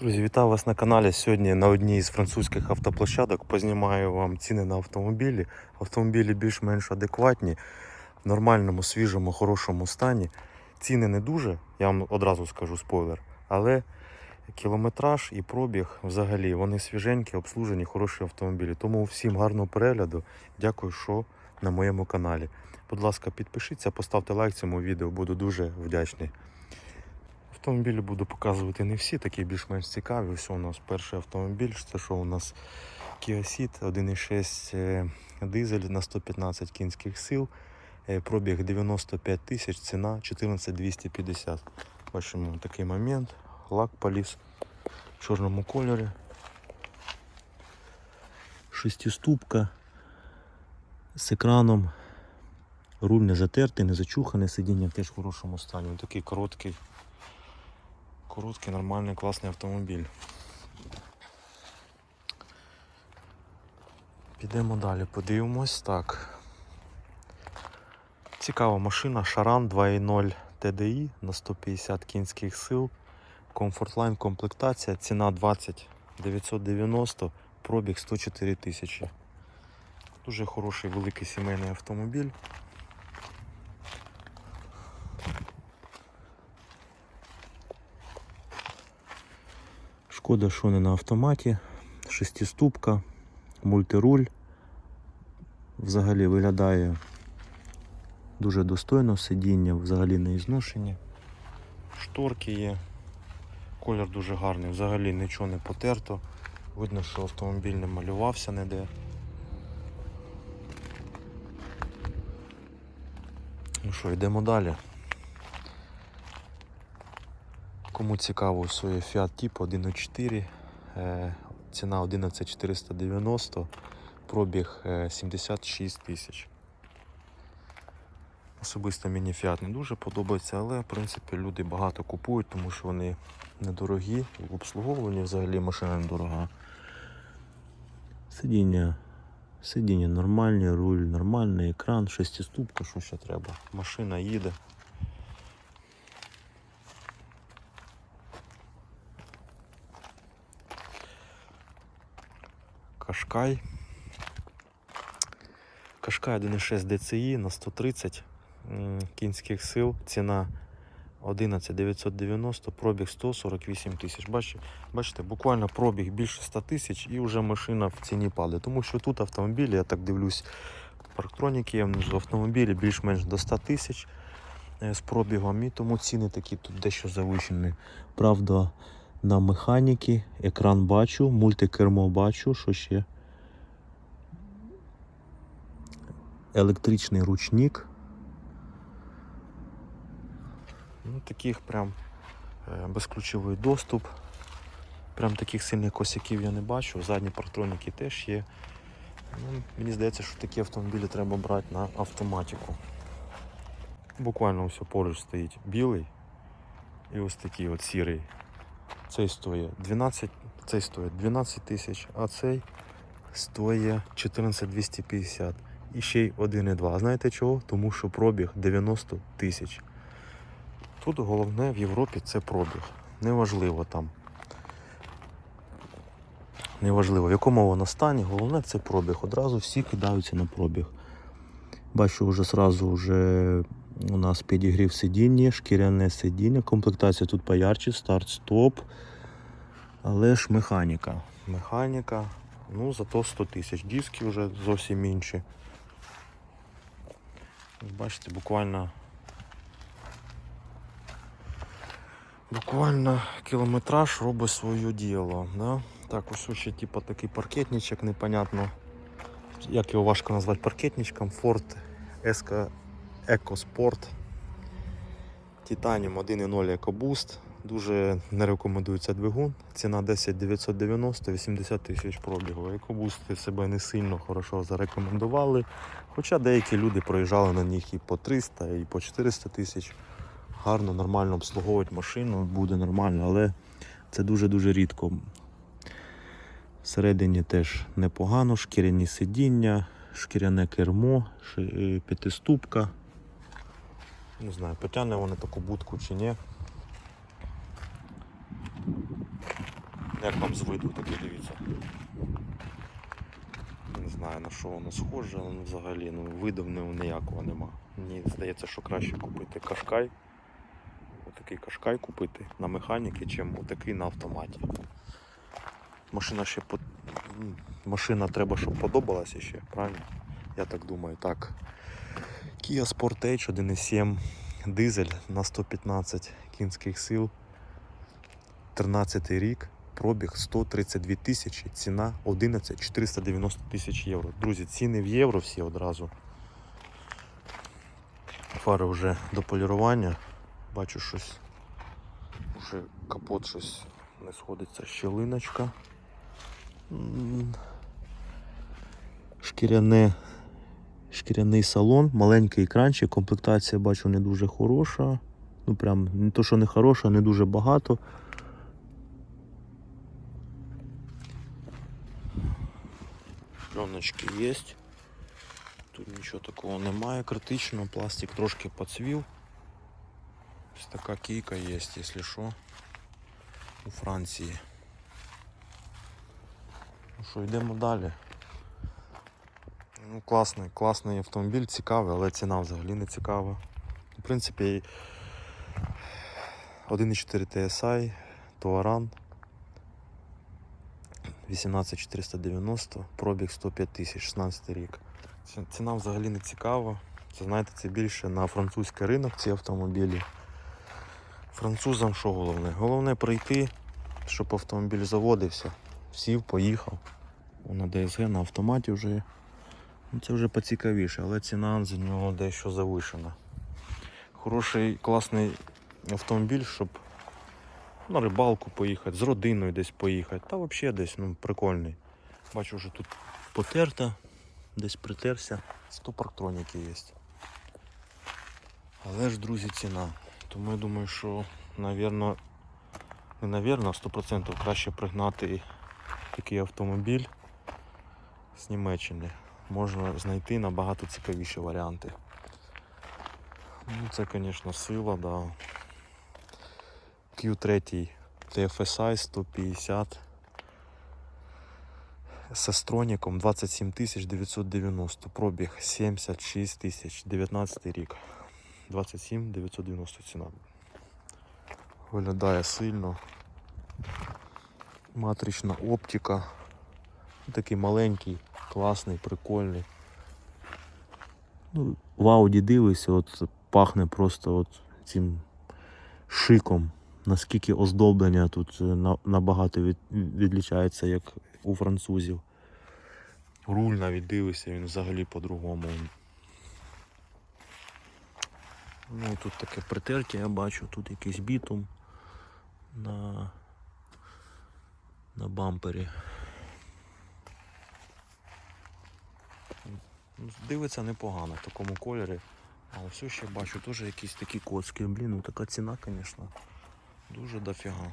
Друзі, вітаю вас на каналі. Сьогодні на одній з французьких автоплощадок познімаю вам ціни на автомобілі. Автомобілі більш-менш адекватні, в нормальному, свіжому, хорошому стані. Ціни не дуже, я вам одразу скажу спойлер, але кілометраж і пробіг взагалі вони свіженькі, обслужені, хороші автомобілі. Тому всім гарного перегляду. Дякую, що на моєму каналі. Будь ласка, підпишіться, поставте лайк цьому відео, буду дуже вдячний. Автомобілі буду показувати не всі, такі більш-менш цікаві. Ось у нас перший автомобіль. Це що у нас Kia Ceed 1.6 е, дизель на 115 кінських сил. Е, Пробіг 95 тисяч, ціна 14250. Бачимо такий момент. Лак поліз в чорному кольорі. Шестиступка з екраном. Руль не затертий, не зачуханий, сидіння теж в хорошому стані. Такий короткий короткий, нормальний, класний автомобіль. Підемо далі, подивимось. Так. Цікава машина Шаран 2.0 TDI на 150 кінських сил. Комфортлайн комплектація, ціна 20 990, пробіг 104 тисячі. Дуже хороший великий сімейний автомобіль. Шкода, що не на автоматі, шестиступка, мультируль. Взагалі виглядає дуже достойно, сидіння взагалі не ізношені. Шторки є. Колір дуже гарний, взагалі нічого не потерто. Видно, що автомобіль не малювався ніде. Ну що, йдемо далі. Кому цікаво, ось є Fiat Tipo 1.4, е, ціна 11490, пробіг е, 76 тисяч. Особисто мені Fiat не дуже подобається, але в принципі люди багато купують, тому що вони недорогі, в обслуговуванні взагалі машина недорога. Сидіння, сидіння нормальні, руль нормальний, екран, шестиступка, що ще треба. Машина їде. Кашкай. Кашкай 1.6 DCI на 130 кінських сил. Ціна 11 990, пробіг 148 тисяч. Бачите, бачите, буквально пробіг більше 100 тисяч і вже машина в ціні падає. Тому що тут автомобілі, я так дивлюсь, парктроніки є автомобілі більш-менш до 100 тисяч е, з пробігом, і тому ціни такі тут дещо завищені. Правда, на механіки, екран бачу, мультикермо бачу, що ще. Електричний ручник. Ну, таких прям е, безключовий доступ. Прям таких сильних косяків я не бачу. Задні партроніки теж є. Ну, мені здається, що такі автомобілі треба брати на автоматику. Буквально ось поруч стоїть білий і ось такий от сірий. Цей стоїть 12, цей стоїть 12 тисяч, а цей стоїть 14 250. І ще й 1,2. Знаєте чого? Тому що пробіг 90 тисяч. Тут головне в Європі це пробіг. Неважливо там. Неважливо, в якому воно стані, головне це пробіг. Одразу всі кидаються на пробіг. Бачу, вже сразу вже у нас підігрів сидіння, шкіряне сидіння, комплектація тут поярче, старт-стоп. Але ж механіка. Механіка, ну зато 100 тисяч. Диски вже зовсім інші. Бачите, буквально. Буквально кілометраж робить своє діло. Да? Так, ось ще типу, такий паркетничок, непонятно. Як його важко назвати паркетничком. Ford SK EcoSport Titanium 1.0 EcoBoost. Дуже не рекомендується двигун. Ціна 10 990, 80 тисяч пробігу. EcoBoost себе не сильно хорошо зарекомендували. Хоча деякі люди проїжджали на них і по 300, і по 400 тисяч. Гарно, нормально обслуговувати машину, буде нормально, але це дуже-дуже рідко. Всередині теж непогано, шкіряні сидіння, шкіряне кермо, е, п'ятиступка. Не знаю, потягне вони таку будку чи ні. Як вам з виду таке дивіться. Не знаю на що воно схоже, але взагалі ну, виду ніякого нема. Мені здається, що краще купити кашкай. Отакий кашкай купити на механіки, чим отакий на автоматі. Машина ще по... машина треба, щоб подобалася ще, правильно? Я так думаю, так. Kia Sportage 1.7 дизель на 115 кінських сил. 13 рік, пробіг 132 тисячі, ціна 11 490 тисяч євро. Друзі, ціни в євро всі одразу. Фари вже до полірування. Бачу щось. Уже капот щось не сходиться. Щелиночка. Шкіряне. Шкіряний салон, маленький екранчик, комплектація бачу не дуже хороша. Ну прям не то, що не хороша, не дуже багато. Пленочки є. Тут нічого такого немає критичного, пластик трошки поцвів. Ось така кійка є, якщо що, у Франції. Ну що, йдемо далі. Ну, класний, класний автомобіль, цікавий, але ціна взагалі не цікава. В принципі, 1.4 TSI, Touran 18490, пробіг 105 тисяч, 16 рік. Ціна взагалі не цікава. Це знаєте, це більше на французький ринок ці автомобілі. Французам що головне? Головне прийти, щоб автомобіль заводився. Сів, поїхав. На ДСГ на автоматі вже. Ну, Це вже поцікавіше, але ціна за нього дещо завишена. Хороший, класний автомобіль, щоб на рибалку поїхати, з родиною десь поїхати. Та взагалі десь ну, прикольний. Бачу, вже тут потерта, десь притерся. 100 парктроніки є. Але ж, друзі, ціна. Тому я думаю, що, навірно, не навірно, а 100% краще пригнати такий автомобіль з Німеччини. Можна знайти набагато цікавіші варіанти. Ну, це, звісно, сила, да. Q3 TFSI 150 з Астроніком 27 990, пробіг 76 тисяч, 19 рік. 27 990 ціна. Виглядає сильно. Матрична оптика. Такий маленький, класний, прикольний. Ну, в Ауді дивишся, от пахне просто от цим шиком. Наскільки оздоблення тут е, набагато від, відлічається, як у французів. Руль навіть дивишся, він взагалі по-другому. Ну, тут таке притерті я бачу, тут якийсь бітум на, на бампері. Ну, Дивиться непогано в такому кольорі. А все ще бачу теж якісь такі коцки. Блін, ну така ціна, звісно, дуже дофіга.